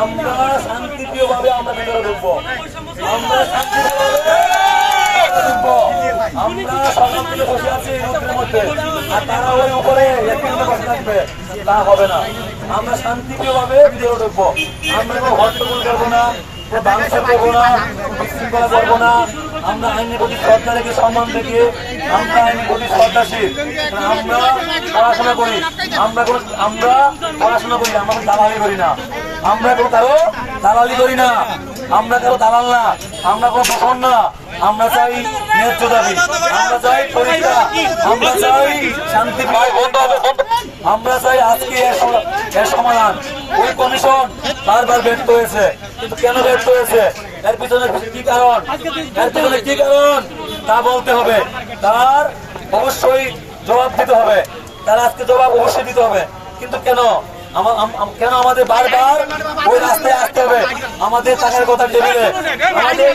আমরা শান্তিপ্রিয় ভাবে আমরা ভিতরে ঢুকবো। আমরা শান্তিপ্রিয়ভাবে। আমরা সকাল থেকে বসে আছি এই মধ্যে। আর তারা ওই উপরে বসে থাকবে। তা হবে না। আমরা শান্তিপ্রিয় ভাবে ভিতরে ঢুকবো। আমরা কোনো হট্টগোল করব না বাংশা করব না বিশৃঙ্খলা না। আমরা আইনের প্রতি শ্রদ্ধা রেখে, সম্মান রেখে আমরা আইনের আমরা পড়াশোনা করি। আমরা আমরা পড়াশোনা করি আমরা দালালি করি না। আমরা কোনো কারও দালালি করি না। আমরা কারও দালাল না। আমরা কোনো শোষণ না। আমরা চাই ন্যায্য দাবি। আমরা চাই পরীক্ষা আমরা চাই শান্তি আমরা চাই আজকে এর সমাধান। ওই কমিশন বারবার ব্যর্থ হয়েছে কিন্তু কেন ব্যর্থ হয়েছে এর পিছনে কি কারণ? এর পিছনে কি কারণ? তা বলতে হবে। তার অবশ্যই জবাব দিতে হবে। তার আজকে জবাব অবশ্যই দিতে হবে। কিন্তু কেন? কেন আমাদের বারবার ওই রাস্তায় আসতে হবে? আমাদের টাকার কথা টেবিলে। আমাদের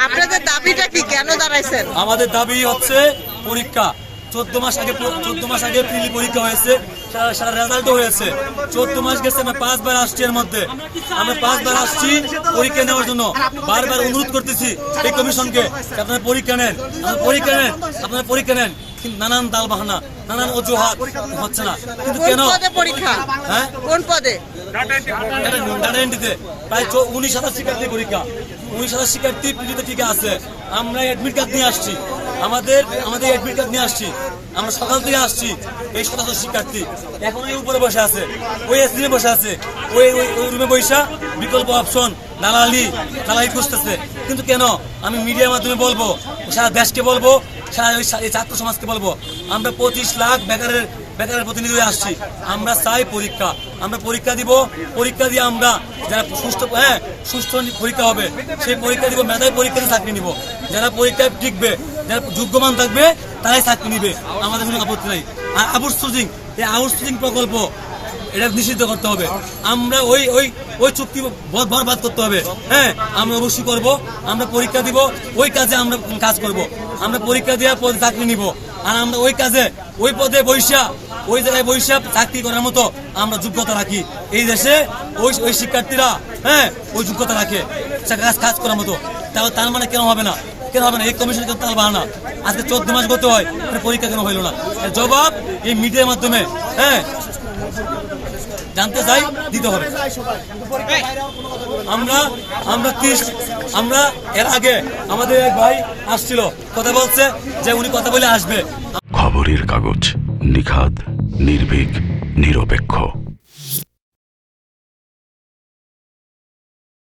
আপনাদের দাবিটা কি? কেন দাঁড়াইছেন? আমাদের দাবি হচ্ছে পরীক্ষা। চোদ্দ মাস আগে চোদ্দ মাস আগে প্রিলি পরীক্ষা হয়েছে। সারা- রেজাল্টও হয়েছে। চোদ্দ মাস গেছে আমরা পাঁচবার আসছি এর মধ্যে। আমরা পাঁচবার আসছি পরীক্ষা নেওয়ার জন্য। বারবার অনুরোধ করতেছি এই কমিশনকে আপনারা পরীক্ষা নেন আপনারা পরীক্ষা নেন আপনারা পরীক্ষা নেন। নানান দাল বাহানা নানান অজুহাত হচ্ছে না। কিন্তু কেন? পরীক্ষা? হ্যাঁ? কোন পদে? ডাটা এন্ট্রিতে প্রায় উনিশ হাজার শিক্ষার্থী পরীক্ষা। উনিশ হাজার শিক্ষার্থী পিজিতে ঠিক আছে। আমরা অ্যাডমিট কার্ড নিয়ে আসছি। আমাদের আমাদের অ্যাডমিট কার্ড নিয়ে আসছি। আমরা সকাল থেকে আসছি এই শত শত শিক্ষার্থী। এখন ওই উপরে বসে আছে। ওই এসডিএ বসে আছে। ওই ওই ওই রুমে বৈশা বিকল্প অপশন দালালি দালালি খুঁজতেছে। কিন্তু কেন? আমি মিডিয়ার মাধ্যমে বলব সারা দেশকে বলব সারা ওই ছাত্র সমাজকে বলব, আমরা পঁচিশ লাখ বেকারের বেকারের প্রতিনিধি হয়ে আসছি। আমরা চাই পরীক্ষা। আমরা পরীক্ষা দিব, পরীক্ষা দিয়ে আমরা যারা সুস্থ হ্যাঁ সুস্থ পরীক্ষা হবে, সেই পরীক্ষা দিব, মেধায় পরীক্ষা দিয়ে চাকরি নিব। যারা পরীক্ষায় টিকবে, যারা যোগ্যমান থাকবে, তারাই চাকরি নিবে। আমাদের কোনো আপত্তি নাই। আর আউটসোর্সিং এই আউটসোর্সিং প্রকল্প এটা নিষিদ্ধ করতে হবে। আমরা ওই ওই ওই চুক্তি বরবাদ করতে হবে। হ্যাঁ আমরা অবশ্যই করব, আমরা পরীক্ষা দিব, ওই কাজে আমরা কাজ করব। আমরা পরীক্ষা দেওয়ার পর চাকরি নিব। আর আমরা ওই কাজে, ওই পদে বৈশা, ওই জায়গায় বৈশা চাকরি করার মতো আমরা যোগ্যতা রাখি। এই দেশে ওই ওই শিক্ষার্থীরা হ্যাঁ ওই যোগ্যতা রাখে কাজ করার মতো। তাহলে তার মানে কেন হবে না? কেন হবে না? এই কমিশন কেন তাল বাহানা। আজকে চোদ্দ মাস করতে হয় পরীক্ষা কেন হইল না? জবাব এই মিডিয়ার মাধ্যমে হ্যাঁ? জানতে চাই, দিতে হবে। আমরা আমরা ত্রিশ, আমরা এর আগে আমাদের এক ভাই আসছিল, কথা বলছে যে উনি কথা বলে আসবে। খবরের কাগজ নিখাদ, নির্ভীক, নিরপেক্ষ।